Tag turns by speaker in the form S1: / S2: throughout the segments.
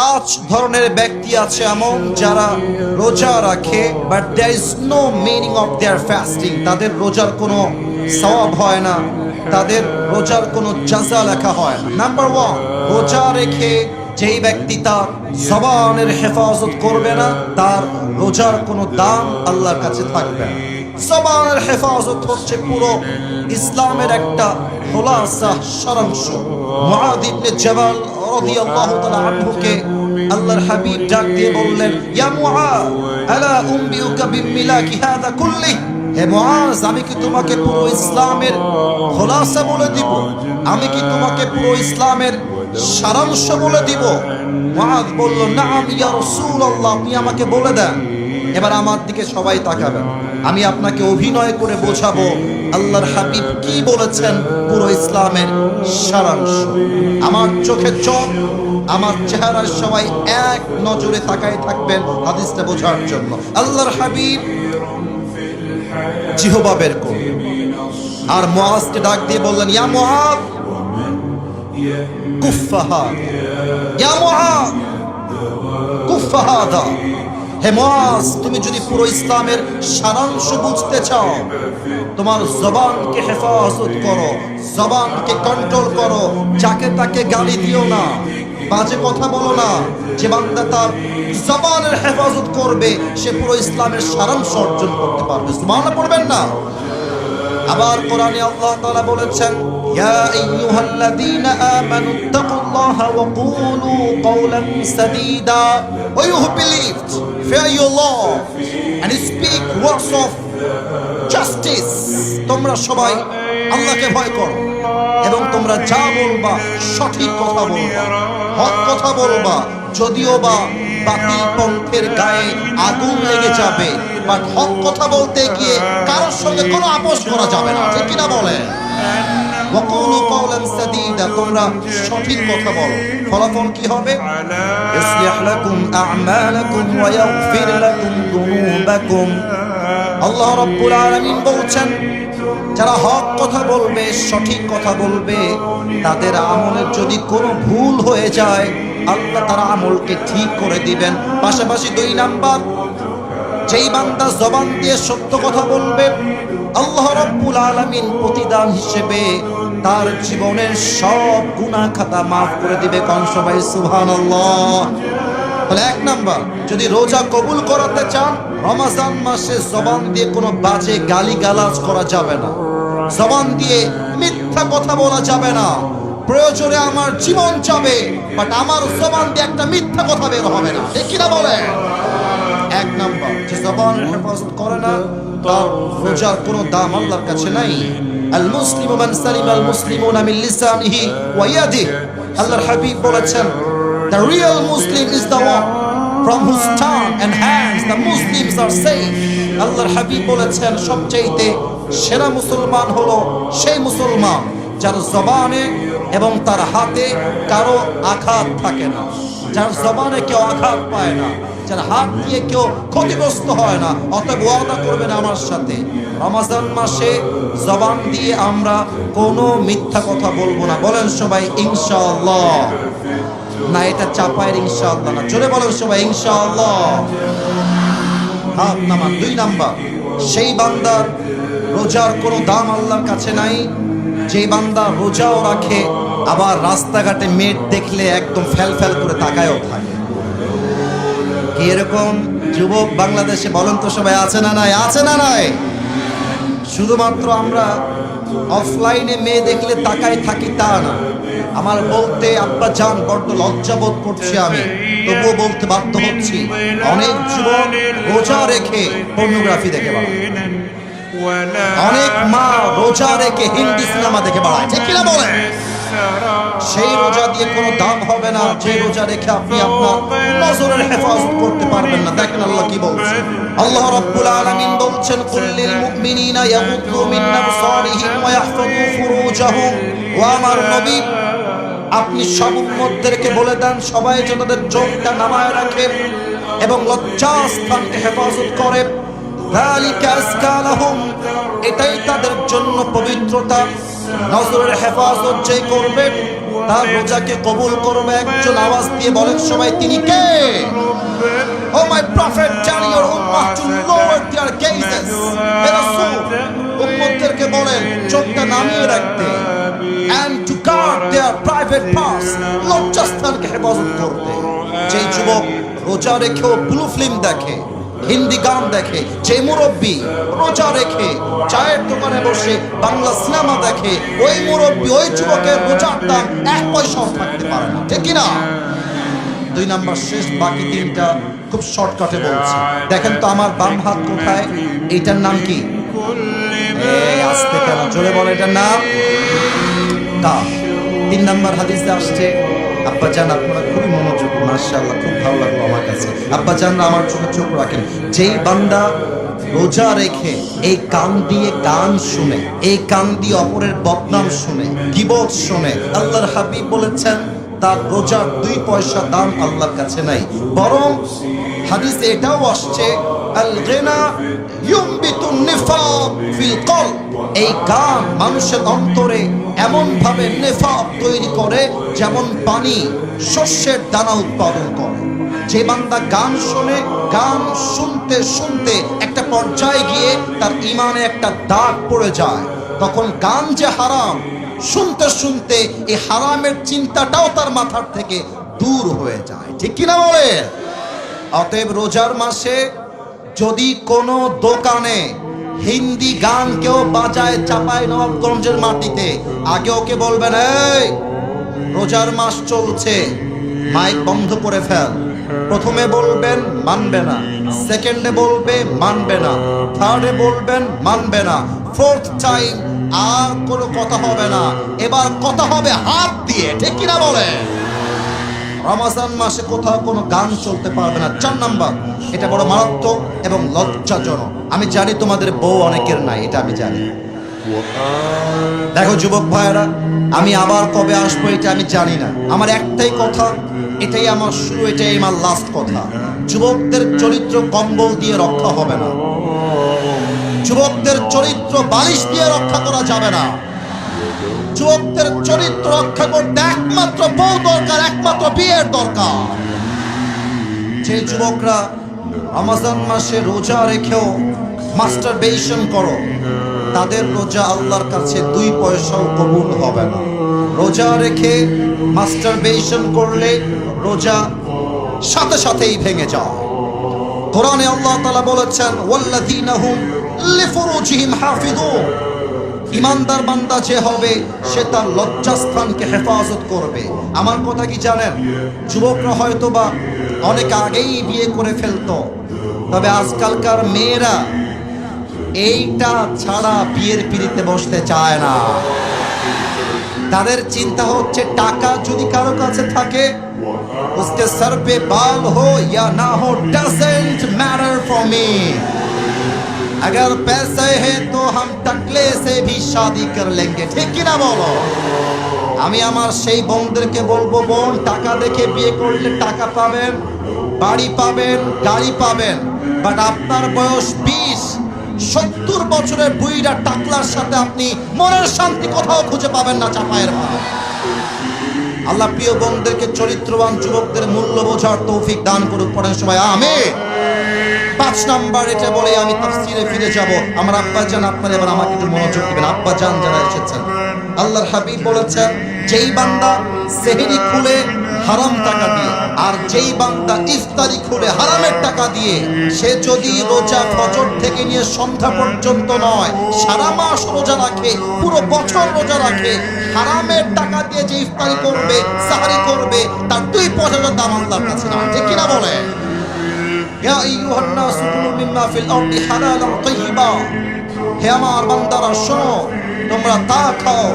S1: পাঁচ ধরনের ব্যক্তি আছে এমন যারা রোজা রাখে but there is no meaning of their fasting তাদের রোজার কোনো সওয়াব হয় না। তাদের রোজার কোনো জাজা লেখা হয় না। নাম্বার ওয়ান রোজা রেখে যেই ব্যক্তি তার জবানের হেফাজত করবে না, তার রোজার কোনো দাম আল্লাহর কাছে থাকবে না। জবানের হেফাজত হচ্ছে পুরো ইসলামের একটা খোলাসা সারাংশ। মুআদ ইবনে জাবাল আল্লাহর বললেন হে মুআজ আমি কি তোমাকে পুরো ইসলামের খোলাসা বলে দিব? আমি কি তোমাকে পুরো ইসলামের সারাংশ বলে দিব? মুআদ বলল, নাম, ইয়া আপনি আমাকে বলে দেন এবার আমার দিকে সবাই তাকাবেন আমি আপনাকে অভিনয় করে বোঝাবো। আল্লাহর হাবিব কি বলেছেন পুরো ইসলামের সারাংশ? আমার চোখে চোখ, আমার চেহারার সবাই এক নজরে তাকায় থাকবেন হাদিসটা বোঝার জন্য। আল্লাহর হাবিব জিহবা বের করলেন আর মুআজকে ডাক দিয়ে বললেন, ইয়া মুআজ কুফফাহা ইয়া মুআজ কুফফাহাদা হে মুআজ তুমি যদি পুরো ইসলামের সারাংশ বুঝতে চাও, তোমার জবানকে হেফাজত করো, জবানকে কন্ট্রোল করো, যাকে তাকে গালি দিও না, বাজে কথা বলো না, যে বান্দা তার জবানের হেফাজত করবে, সে পুরো ইসলামের সারাংশ অর্জন করতে পারবে। সুবহানাল্লাহ পড়বেন না? আবার কোরআনে আল্লাহ তাআলা বলেছেন, ইয়া আইয়ুহাল্লাযীনা আমানু তাকুল্লাহা you fear your Lord, and speak words of justice. তোমরা সবাই আল্লাহকে ভয় করো, এবং তোমরা যা বলবা, সঠিক কথা বলবা, হক কথা বলবা, যদিও বা বাতিল পন্থের গায়ে আগুন লেগে যাবে বাট হক কথা বলতে গিয়ে কারোর সঙ্গে কোনো আপোষ করা যাবে না, ঠিক কিনা বলে ওয়াকুলু কাওলান সঠিক কথা বলো। ফলাফল কি হবে? ইসলিহ লাকুম বলছেন, যারা হক কথা বলবে, সঠিক কথা বলবে, তাদের আমলের যদি কোনো ভুল হয়ে যায়, আল্লাহ তারা আমলকে ঠিক করে দিবেন। পাশাপাশি দুই নাম্বার যেই বান্দা জবান দিয়ে সত্য কথা বলবে, আল্লাহ রব্বুল আলামিন প্রতিদান হিসেবে তার জীবনের সব গুনাহ খাতা মাফ করে দিবে। কোন সবাই? সুবহানাল্লাহ। তাহলে এক নাম্বার, যদি রোজা কবুল করাতে চান, রমাজান মাসে জবান দিয়ে কোনো বাজে গালি গালাজ করা যাবে না। জবান দিয়ে মিথ্যা কথা বলা যাবে না। প্রয়োজনে আমার জীবন যাবে, বাট আমার জবান দিয়ে একটা মিথ্যা কথা বের হবে না। ঠিক কিনা বলে এক নাম্বার। যে জবানের হেফাজত করে না, তার রোজার কোনো দাম আল্লাহর কাছে নাই। আল মুসলিমু মান সালিমা আল মুসলিমুনা মিন লিসানিহি ওয়া ইয়াদিহি। আল্লাহর হাবিব বলেছেন, the real muslim is the one from whose tongue and hands the muslims are safe আল্লাহর হাবিব বলেছেন সবচেয়েতে সেরা মুসলমান হলো সেই মুসলমান যার জবানে এবং তার হাতে কারও আঘাত থাকে না, যার জবানে কেউ আঘাত পায় না। যার হাত দিয়ে কেউ ক্ষতিগ্রস্ত হয় না, অতএব ওয়াদা করবেন আমার সাথে। রমাজান মাসে জবান দিয়ে আমরা কোনো মিথ্যা কথা বলব না। বলেন সবাই, ইনশাআল্লাহ। না, এটা চাপায়ের ইনশাআল্লাহ না। চলে বলেন সবাই, ইনশাআল্লাহ। হাত নামান, দুই নাম্বার। সেই বান্দার রোজার কোনো দাম আল্লাহর কাছে নাই। যেই বান্দা রোজাও রাখে, আবার রাস্তাঘাটে মেট দেখলে একদম ফ্যাল ফ্যাল করে তাকায়ও থাকে। কি এরকম যুবক বাংলাদেশে বলেন তো সবাই আছে না নাই? আছে না নাই? শুধুমাত্র আমরা অফলাইনে মেয়ে দেখলে তাকায় থাকি তা না। আমার বলতে আব্বা যান বড্ড লজ্জাবোধ করছি আমি। তবুও বলতে বাধ্য হচ্ছি। অনেক যুবক রোজা রেখে পর্নোগ্রাফি দেখে অনেক মা রোজা রেখে হিন্দি সিনেমা দেখে বেড়ায়। ঠিক কিনা বলে সেই রোজা দিয়ে কোনো দাম হবে না, যে রোজা রেখে আপনি আপনার নজরের হেফাজত করতে পারবেন না। দেখেন আল্লাহ কি বলছে। আল্লাহ রাব্বুল আলামিন বলছেন কুল্লিল মুমিনিনা ইয়াগুদ্দু মিন আবসারিহিম ওয়া ইয়াহফাযু ফুরুজাহুম ওয়া আমার নবী, আপনি সব উম্মতদেরকে বলে দেন, সবাই যেন তাদের চোখটা নামায় রাখে এবং লজ্জাস্থানকে হেফাজত করে এটাই তাদের জন্য পবিত্রতা। নজরের হেফাজত যে করবে তার রোজাকে কবুল করবে। একজন আওয়াজ দিয়ে বলেন সবাই তিনি কে? Oh my prophet, tell your ummah to lower their gazes. হে রাসূল, উম্মতদেরকে বলেন, চোখটা নামিয়ে রাখতে and to guard their private parts লজ্জাস্থানকে হেফাজত করতে। যেই যুবক রোজা রেখেও ব্লু ফিল্ম দেখে হিন্দি গান দেখে, যে মুরব্বী রোজা রেখে, চায়ের দোকানে বসে, বাংলা সিনেমা দেখে, ওই মুরব্বী, ওই যুবকের রোজার দাম এক পয়সাও থাকতে পারে না। ঠিক কিনা? দুই নাম্বার শেষ, বাকি তিনটা খুব শর্টকাটে বলছি। দেখেন তো আমার বাম হাত কোথায়? এইটার নাম কি? আসতে কেন? জোরে বলে, এটার নাম? কাফ তিন নাম্বার হাদিসে আসছে আব্বা জান, আপনারা খুবই মনোযোগ মার্শাল্লাহ খুব ভালো লাগল আমার কাছে। আব্বা জান, আমার চোখে চোখ রাখেন। যেই বান্দা রোজা রেখে এই কান দিয়ে গান শুনে, এই কান দিয়ে অপরের বদনাম শুনে, গিবত শুনে, আল্লাহর হাবিব বলেছেন, তার রোজার দুই পয়সা দাম আল্লাহর কাছে নাই। বরং হাদিসে এটাও আসছে এই গান মানুষের অন্তরে এমন ভাবে তৈরি করে যেমন পানি শস্যের দানা উৎপাদন করে। যে বান্দা গান শোনে, গান শুনতে শুনতে একটা পর্যায়ে গিয়ে তার ইমানে একটা দাগ পড়ে যায়। তখন গান যে হারাম, শুনতে শুনতে এই হারামের চিন্তাটাও তার মাথার থেকে দূর হয়ে যায়। ঠিক কিনা বলে? অতএব রোজার মাসে যদি কোনো দোকানে হিন্দি গান কেউ বাজায় চাপায় নবাবগঞ্জের মাটিতে, আগে ওকে বলবেন, এই রোজার মাস চলছে। মাইক বন্ধ করে ফেল। প্রথমে বলবেন, মানবে না। সেকেন্ডে বলবে, মানবে না। থার্ডে বলবেন, মানবে না। ফোর্থ টাইম আর কোনো কথা হবে না। এবার কথা হবে হাত দিয়ে, ঠিক কিনা বলে রমাজান মাসে কোথাও কোনো গান চলতে পারবে না। চার নাম্বার, এটা বড় মারাত্মক এবং লজ্জাজনক। আমি জানি তোমাদের বউ অনেকের নাই, এটা আমি জানি। দেখো যুবক ভাইরা আমি আবার কবে আসব এটা আমি জানি না। আমার একটাই কথা, এটাই আমার শুরু, এটাই আমার লাস্ট কথা। যুবকদের চরিত্র কম্বল দিয়ে রক্ষা হবে না। যুবকদের চরিত্র বালিশ দিয়ে রক্ষা করা যাবে না। যুবকদের চরিত্র রক্ষা করতে একমাত্র বউ দরকার, একমাত্র বিয়ের দরকার। যে যুবকরা আমাজন মাসে রোজা রেখেও মাস্টার বেশন করো তাদের রোজা আল্লাহর কাছে দুই পয়সাও কবুল হবে না। রোজা রেখে মাস্টার করলে রোজা সাথে সাথেই ভেঙে যায়। কোরআনে আল্লাহ তাআলা বলেছেন, ওয়াল্লাযীনা হুম লিফুরুজিহিম হাফিযুন। ইমানদার বান্দা যে হবে, সে তার লজ্জাস্থানকে হেফাজত করবে। আমার কথা কি জানেন? যুবকরা হয়তো বা অনেক আগেই বিয়ে করে ফেলতো, তবে আজকালকার মেয়েরা এইটা ছাড়া বিয়ের পিড়িতে বসতে চায় না তাদের চিন্তা হচ্ছে টাকা যদি কারো কাছে থাকে उसके सर पे बाल हो या ना हो डजेंट मैटर फॉर मी अगर पैसे हैं तो हम टकले से भी शादी कर लेंगे ঠিক কি না বলো আমি আমার সেই বোনদেরকে বলবো বোন টাকা দেখে বিয়ে করলে টাকা পাবেন বাড়ি পাবেন গাড়ি পাবেন বাট আপনার বয়স বিশ সত্তর বছরের বুইরা টাকলার সাথে আপনি মনের শান্তি কোথাও খুঁজে পাবেন না চাপায়ের ভাবে আল্লাহ প্রিয় বোনদেরকে চরিত্রবান যুবকদের মূল্য বোঝার তৌফিক দান করুক পড়েন সবাই আমি পাঁচ নাম্বার এটা বলে আমি তাফসিরে ফিরে যাব। আমার আব্বা জান আপনারা এবার আমাকে একটু মনোযোগ দিবেন। আব্বা জান যারা এসেছেন, আল্লাহর হাবিব বলেছেন, যেই বান্দা সেহেরি খুলে হারাম টাকা দিয়ে। আর যেই বান্দা ইফতারি খুলে হারামের টাকা দিয়ে, সে যদি রোজা ফজর থেকে নিয়ে সন্ধ্যা পর্যন্ত নয়, সারা মাস রোজা রাখে, পুরো বছর রোজা রাখে, হারামের টাকা দিয়ে যে ইফতারি করবে, সাহারি করবে, তার দুই পয়সার দাম আল্লাহর কাছে না ঠিক কিনা বলে ইয়া আইয়ুহান নাস কুলু মিম্মা ফিল আরদি হালালান তাইয়্যিবা হে আমার বান্দারা, শোনো, তোমরা তা খাও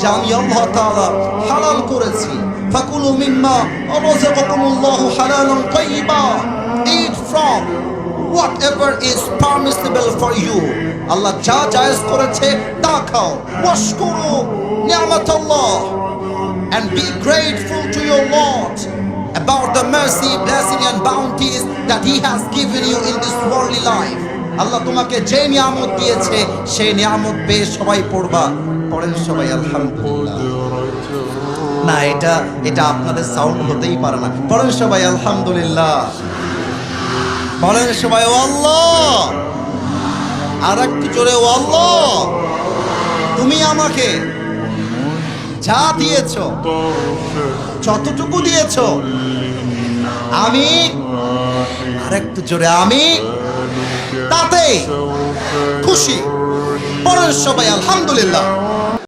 S1: যা আমি আল্লাহ তাআলা হালাল করেছি। ফাকুলু মিম্মা রাযাকাকুমুল্লাহু হালালান তাইয়্যিবা eat from whatever is permissible for you আল্লাহ যা জায়েজ করেছে তা খাও ওয়াশকুরু নিয়ামাতাল্লাহ and be grateful to your Lord about the mercy, blessing, and bounties that He has given you in this worldly life. আল্লাহ তোমাকে যে নিয়ামত দিয়েছে সেই নিয়ামত পেয়ে সবাই পড়বা পড়েন সবাই আলহামদুলিল্লাহ না, এটা এটা আপনাদের সাউন্ড হতেই পারে না। পড়েন সবাই, আলহামদুলিল্লাহ। বলেন সবাই, আল্লাহ। আর একটু জোরে, আল্লাহ। তুমি আমাকে যা দিয়েছ, যতটুকু দিয়েছ, আমি আর একটু জোরে, আমি তাতে খুশি। পড়েন সবাই, আলহামদুলিল্লাহ।